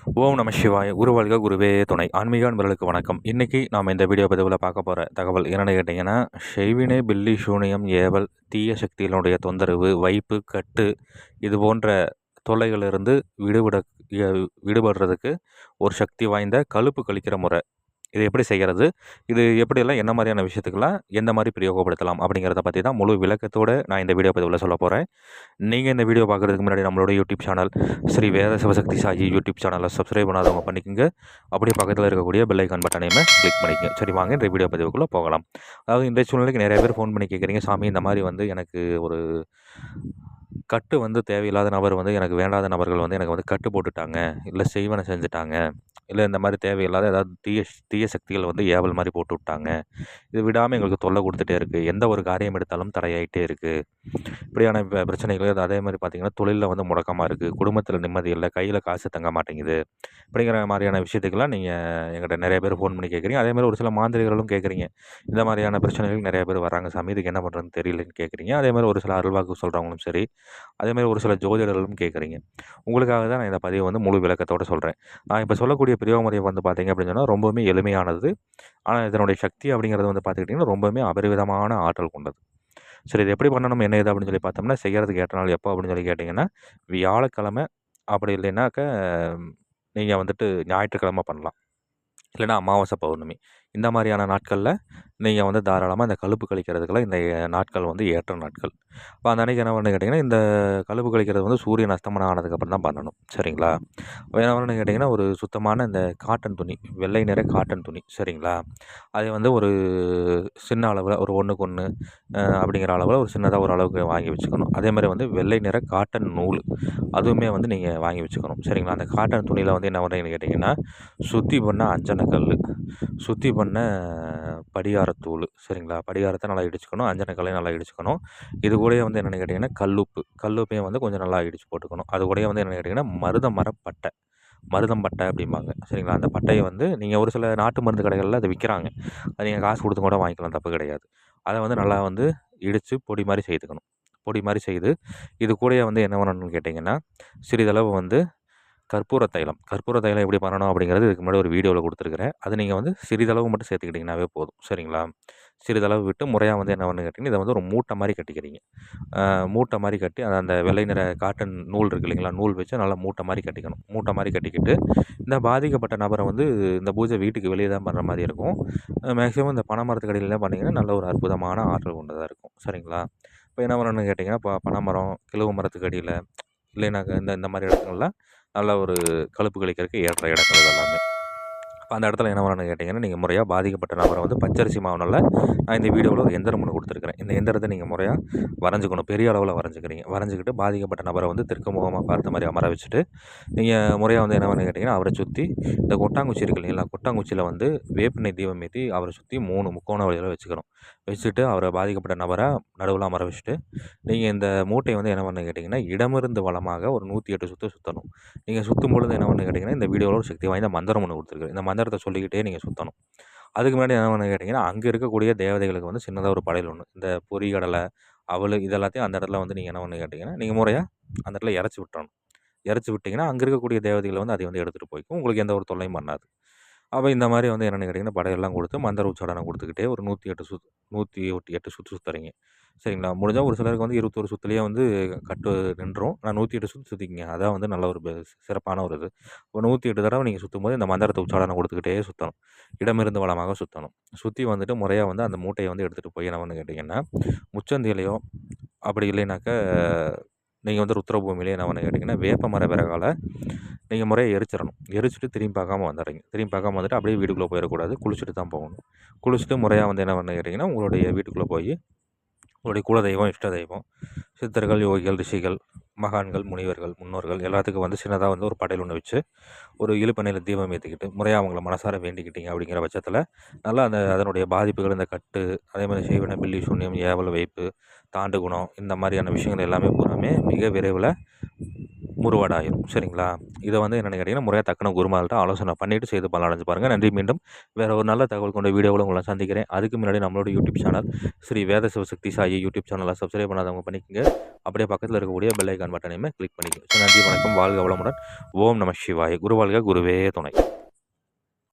ஓம் நம சிவாய். குருவல்க குருவே துணை. ஆன்மீக அன்பர்களுக்கு வணக்கம். இன்றைக்கி நாம் இந்த வீடியோ பதிவில் பார்க்க போகிற தகவல் என்னென்னு கேட்டிங்கன்னா ஷெய்வினை பில்லி சூனியம் ஏவல் தீய சக்திகளுடைய தொந்தரவு வைப்பு கட்டு இது போன்ற தொல்லைகளிலிருந்து விடுபட விடுபடுறதுக்கு ஒரு சக்தி வாய்ந்த கழுப்பு கழிக்கிற முறை. இது எப்படி செய்கிறது இது எப்படியெல்லாம் என்ன மாதிரியான விஷயத்துக்கெல்லாம் எந்த மாதிரி பிரயோகப்படுத்தலாம்? அப்படிங்கிறத பற்றி தான் முழு விளக்கத்தோடு நான் இந்த வீடியோ பதிவில் சொல்ல போகிறேன் நீங்கள் இந்த வீடியோ பார்க்குறதுக்கு முன்னாடி நம்மளோட YouTube channel Sri Veda Sivasakthi Saji YouTube சேனலை சப்ஸ்கிரைப் பண்ணாதவங்க பண்ணிக்கோங்க. அப்படியே பக்கத்தில் இருக்கக்கூடிய பெல்லைக்கான் பட்டனையுமே கிளிக் பண்ணிக்கோங்க. சரி வாங்க இந்த வீடியோ பதிவுக்குள்ளே போகலாம். அதாவது இந்த சூழ்நிலைக்கு நிறைய பேர் ஃபோன் பண்ணி கேட்குறீங்க சாமி இந்த மாதிரி வந்து எனக்கு ஒரு கட்டு வந்து தேவையில்லாத நபர் வந்து எனக்கு வேண்டாத நபர்கள் வந்து எனக்கு வந்து கட்டு போட்டுட்டாங்க. இல்லை செய்வனை செஞ்சுட்டாங்க. இல்லை இந்த மாதிரி தேவையில்லாத ஏதாவது தீய தீய சக்திகள் வந்து ஏவல் மாதிரி போட்டு விட்டாங்க. இது விடாமல் எங்களுக்கு தொல்லை கொடுத்துட்டே இருக்குது எந்த ஒரு காரியம் எடுத்தாலும் தடையாயிட்டே இருக்குது இப்படியான பிரச்சனைகள் அதே மாதிரி பார்த்திங்கன்னா தொழிலில் வந்து முடக்கமாக இருக்குது குடும்பத்தில் நிம்மதி இல்லை. கையில் காசு தங்க மாட்டேங்குது. அப்படிங்கிற மாதிரியான விஷயத்துக்கெல்லாம் நீங்கள் எங்கிட்ட நிறைய பேர் ஃபோன் பண்ணி கேட்குறீங்க அதே மாதிரி ஒரு சில மாந்திரிகளும் கேட்குறீங்க இந்த மாதிரியான பிரச்சனைகள் நிறைய பேர் வராங்க. சாமி இதுக்கு என்ன பண்ணுறதுன்னு தெரியலன்னு கேட்குறீங்க அதே மாதிரி ஒரு சில அருள்வாக்கு சொல்கிறவங்களும் சரி அதே மாதிரி ஒரு சில ஜோதிடர்களும் கேட்குறீங்க. உங்களுக்காக தான் நான் இந்த பதிவை வந்து முழு விளக்கத்தோடு சொல்கிறேன் நான் இப்போ சொல்லக்கூடிய பிரியோக முறை வந்து பார்த்திங்க அப்படின்னு சொன்னால் ரொம்பவுமே எளிமையானது. ஆனால் இதனுடைய சக்தி அப்படிங்கிறது வந்து பார்த்துக்கிட்டிங்கன்னா ரொம்பவுமே அபரிவிதமான ஆற்றல் கொண்டது. சரி இது எப்படி பண்ணணும்? என்ன இது அப்படின்னு சொல்லி பார்த்தோம்னா செய்கிறதுக்கு ஏற்ற நாள் எப்போ அப்படின்னு சொல்லி கேட்டிங்கன்னா வியாழக்கிழமை அப்படி இல்லைன்னாக்க நீங்கள் வந்துட்டு ஞாயிற்றுக்கிழமை பண்ணலாம். இல்லைன்னா அமாவாசை பௌர்ணமி. இந்த மாதிரியான நாட்களில் நீங்கள் வந்து தாராளமாக இந்த கழுப்பு கழிக்கிறதுக்கெல்லாம் இந்த நாட்கள் வந்து ஏற்ற நாட்கள். இப்போ அந்த அன்றைக்கி என்ன பண்ணு கேட்டிங்கன்னா இந்த கழுப்பு கழிக்கிறது வந்து சூரியன் அஸ்தமனம் ஆனதுக்கப்புறம் தான் பண்ணணும். சரிங்களா? என்ன பண்ணு கேட்டிங்கன்னா ஒரு சுத்தமான இந்த காட்டன் துணி வெள்ளை நிற காட்டன் துணி. சரிங்களா? அதை வந்து ஒரு சின்ன அளவில் ஒரு ஒன்றுக்கு ஒன்று அப்படிங்கிற அளவில் ஒரு சின்னதாக ஒரு அளவுக்கு வாங்கி வச்சுக்கணும். அதே மாதிரி வந்து வெள்ளை நிற காட்டன் நூல் அதுவுமே வந்து நீங்கள் வாங்கி வச்சுக்கணும். சரிங்களா? அந்த காட்டன் துணியில் வந்து என்ன பண்ணுறீங்கன்னு கேட்டிங்கன்னா சுற்றி பண்ண அஞ்சனக்கல் சுற்றி பண்ண படிகாரத்தூள் சரிங்களா? படிகாரத்தை நல்லா இடிச்சுக்கணும். அஞ்சனக்கல்லையும் நல்லா இடிச்சுக்கணும். இது கூடயே வந்து என்னென்னு கேட்டிங்கன்னா கல்லுப்பு. கல்லுப்பையும் வந்து கொஞ்சம் நல்லா இடித்து போட்டுக்கணும். அது கூடயே வந்து என்னென்னு கேட்டிங்கன்னா மருத மரப்பட்டை மருதம் பட்டை அப்படிம்பாங்க. சரிங்களா? அந்த பட்டையை வந்து நீங்கள் ஒரு சில நாட்டு மருந்து கடைகளில் அதை விற்கிறாங்க அது நீங்கள் காசு கொடுத்து கூட வாங்கிக்கலாம். தப்பு கிடையாது. அதை வந்து நல்லா வந்து இடித்து பொடி மாதிரி செய்துக்கணும். பொடி மாதிரி செய்து இது கூடயே வந்து என்ன பண்ணணும்னு கேட்டிங்கன்னா சிறிதளவு வந்து கற்பூர தைலம். கற்பூர தைலம் எப்படி பண்ணணும் அப்படிங்கிறது இதுக்கு முன்னாடி ஒரு வீடியோவில் கொடுத்துருக்குறேன். அது நீங்கள் வந்து சிறிதளவு மட்டும் சேர்த்துக்கிட்டிங்கனாவே போதும். சரிங்களா? சிறிதளவு விட்டு முறையாக வந்து என்ன பண்ணு கேட்டிங்கன்னா இதை வந்து ஒரு மூட்டை மாதிரி கட்டிக்கிறீங்க. மூட்டை மாதிரி கட்டி அதை அந்த வெள்ளை நிற காட்டன் நூல் இருக்குது இல்லைங்களா? நூல் வச்சு நல்லா மூட்டை மாதிரி கட்டிக்கணும். மூட்டை மாதிரி கட்டிக்கிட்டு இந்த பாதிக்கப்பட்ட நபரை வந்து இந்த பூஜை வீட்டுக்கு வெளியே தான் பண்ணுற மாதிரி இருக்கும். மேக்ஸிமம் இந்த பனைமரத்து கடையில் பண்ணிங்கன்னா நல்ல ஒரு அற்புதமான ஆற்றல் கொண்டதாக இருக்கும். சரிங்களா? இப்போ என்ன பண்ணணும்னு கேட்டிங்கன்னா இப்போ பனைமரம் கிழவு மரத்துக்கு அடியில் இல்லைனாக்கா இந்த இந்த மாதிரி இடத்துலலாம் நல்ல ஒரு கழுப்பு கழிக்கிறதுக்கு ஏற்ற இடங்கள் எல்லாமே அந்த இடத்துல என்ன பண்ணணும்னு கேட்டிங்கன்னா நீங்கள் முறையாக பாதிக்கப்பட்ட நபரை வந்து பச்சரிசி மாவுனால் நான் இந்த வீடியோவில் ஒரு எந்திரம் ஒன்று கொடுத்துருக்குறேன். இந்த எந்திரத்தை நீங்கள் முறையாக வரைஞ்சிக்கணும். பெரிய அளவில் வரைஞ்சிக்கிறீங்க. வரைஞ்சிக்கிட்டு பாதிக்கப்பட்ட நபரை வந்து தெற்கு முகமாக பார்த்த மாதிரி அமர வச்சுட்டு நீங்கள் முறையாக வந்து என்ன பண்ணு கேட்டிங்கன்னா அவரை சுற்றி இந்த கொட்டாங்குச்சி இருக்கு இல்லைங்களா கொட்டாங்குச்சியில் வந்து வேப்பினை தீபம் ஏற்றி அவரை சுற்றி மூணு முக்கோண வழியில் வச்சுக்கணும். வச்சுட்டு அவரை பாதிக்கப்பட்ட நபரை நடுவில் அமர வச்சுட்டு நீங்கள் இந்த மூட்டையை வந்து என்ன பண்ணணும் கேட்டிங்கன்னா இடமிருந்து வளமாக ஒரு நூற்றி எட்டு சுற்று சுற்றணும் நீங்கள் சுற்றும் பொழுது என்ன பண்ணு கேட்டிங்கன்னா இந்த வீடியோவில் ஒரு சக்தி வாய்ந்த மந்திரம் ஒன்று கொடுத்துருக்கு இந்த மந்திரத்தை சொல்லிக்கிட்டே நீங்கள் சுற்றணும் அதுக்கு முன்னாடி என்ன பண்ணு கேட்டிங்கன்னா அங்கே இருக்கக்கூடிய தேவதைகளுக்கு வந்து சின்னதாக ஒரு படையல் ஒன்று இந்த பொறிகடலை அவள் இதெல்லாத்தையும் அந்த இடத்துல வந்து நீங்கள் என்ன பண்ணு கேட்டிங்கன்னா நீங்கள் முறையாக அந்த இடத்துல இறச்சி விட்டுறணும். இறச்சி விட்டிங்கன்னா அங்கே இருக்கக்கூடிய தேவதைகளை வந்து அதை வந்து எடுத்துகிட்டு போய்க்கும். உங்களுக்கு எந்த ஒரு தொல்லையும் பண்ணாது. அப்போ இந்த மாதிரி வந்து என்னென்னு கேட்டிங்கன்னா படையெல்லாம் கொடுத்து மந்திர உச்சாடனம் கொடுத்துக்கிட்டே ஒரு நூற்றி எட்டு சுத் நூற்றி எட்டு சுற்று சுற்றுறீங்க சரிங்களா? முடிஞ்சால் ஒரு சிலருக்கு வந்து இருபத்தொரு சுற்றுலேயே வந்து கட்டு நின்றும் நான் நூற்றி எட்டு சுற்று சுற்றிக்கிங்க அதான் வந்து நல்ல ஒரு சிறப்பான ஒரு இது. இப்போ நூற்றி எட்டு தடவை நீங்கள் சுற்றும் போது இந்த மந்திரத்தை உச்சாடனம் கொடுத்துக்கிட்டே சுற்றணும் இடமிருந்து வளமாக சுற்றணும் சுற்றி வந்துட்டு முறையாக வந்து அந்த மூட்டையை வந்து எடுத்துகிட்டு போய் என்ன வந்து கேட்டிங்கன்னா முச்சந்தியிலையோ அப்படி இல்லைனாக்கா நீங்கள் வந்து ருத்ரபூமியிலே என்ன பண்ண கேட்டிங்கன்னா வேப்ப மர விறகால் நீங்கள் முறையை எரிச்சிடணும் எரிச்சிட்டு திரும்பி பார்க்காம வந்துடுறீங்க திரும்பி பார்க்காம வந்துட்டு அப்படியே வீட்டுக்குள்ளே போயிடக்கூடாது குளிச்சுட்டு தான் போகணும். குளிச்சுட்டு முறையாக வந்து என்ன பண்ண கேட்டிங்கன்னா உங்களுடைய வீட்டுக்குள்ளே போய் உங்களுடைய குலதெய்வம் இஷ்ட தெய்வம் சித்தர்கள் யோகிகள் ரிஷிகள் மகான்கள் முனிவர்கள் முன்னோர்கள் எல்லாத்துக்கும் வந்து சின்னதாக வந்து ஒரு படையல் ஒன்று வச்சு ஒரு இழுப்பண்ணையில் தீபம் ஏற்றிக்கிட்டு முறையாக அவங்கள மனசார வேண்டிக்கிட்டீங்க அப்படிங்கிற பட்சத்தில் நல்லா அந்த அதனுடைய பாதிப்புகள் இந்த கட்டு அதே மாதிரி செய்வன பில்லி சூன்யம் ஏவல் வைப்பு தாண்டு குணம் இந்த மாதிரியான விஷயங்கள் எல்லாமே பூராமே மிக விரைவில் முருவாடாயிரும் சரிங்களா? இதை வந்து என்னென்னு கேட்டிங்கன்னா முறையாக தக்கன குருமால்கிட்ட ஆலோசனை பண்ணிவிட்டு செய்து பலனடைஞ்சு பாருங்கள் நன்றி. மீண்டும் வேறு ஒரு நல்ல தகவல் கொண்ட வீடியோவில் உங்களை சந்திக்கிறேன். அதுக்கு முன்னாடி நம்மளோட YouTube channel Sri Veda Sivasakthi Sai YouTube சேனலை சப்ஸ்கிரைப் பண்ணாதவங்க பண்ணிக்கோங்க. அப்படியே பக்கத்தில் இருக்கக்கூடிய பெல் ஐக்கான் பட்டனையுமே கிளிக் பண்ணிக்கோங்க. நன்றி. வணக்கம். வாழ்க வளமுடன். ஓம் நம சிவாய். குருவாழ்க குருவே துணை.